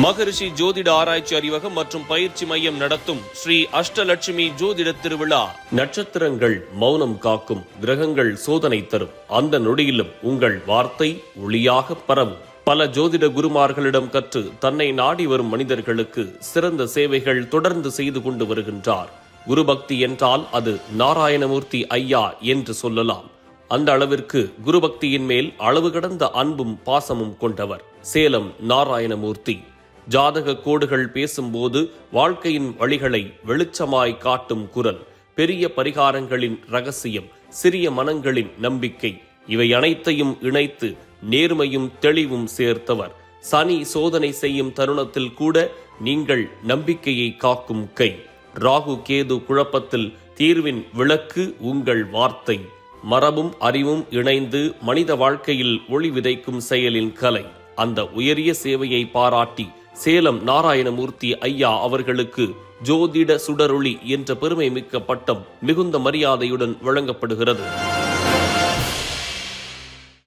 மகரிஷி ஜோதிட ஆராய்ச்சி அறிவகம் மற்றும் பயிற்சி மையம் நடத்தும் ஸ்ரீ அஷ்டலட்சுமி ஜோதிட திருவிழா. நட்சத்திரங்கள் மௌனம் காக்கும் கிரகங்கள் சோதனை தரும். அந்த நொடியிலும் உங்கள் வார்த்தை ஒளியாக பரவும். பல ஜோதிட குருமார்களிடம் கற்று தன்னை நாடி வரும் மனிதர்களுக்கு சிறந்த சேவைகள் தொடர்ந்து செய்து கொண்டு வருகின்றார். குருபக்தி என்றால் அது நாராயணமூர்த்தி ஐயா என்று சொல்லலாம். அந்த அளவிற்கு குருபக்தியின் மேல் அளவு கடந்த அன்பும் பாசமும் கொண்டவர். சேலம் நாராயணமூர்த்தி. ஜாதக கோடுகள் பேசும்போது வாழ்க்கையின் வழிகளை வெளிச்சமாய் காட்டும் குரல் பெரிய பரிகாரங்களின் ரகசியம் சிறிய மனங்களின் நம்பிக்கை. இவை அனைத்தையும் இணைத்து நேர்மையும் தெளிவும் சேர்த்தவர். சனி சோதனை செய்யும் தருணத்தில் கூட நீங்கள் நம்பிக்கையை காக்கும் கை. ராகு கேது குழப்பத்தில் தீர்வின் விளக்கு உங்கள் வார்த்தை. மரபும் அறிவும் இணைந்து மனித வாழ்க்கையில் ஒளி விதைக்கும் செயலின் கலை. அந்த உயரிய சேவையை பாராட்டி சேலம் நாராயணமூர்த்தி ஐயா அவர்களுக்கு ஜோதிட சுடரொளி என்ற பெருமை மிக்க பட்டம் மிகுந்த மரியாதையுடன் வழங்கப்படுகிறது.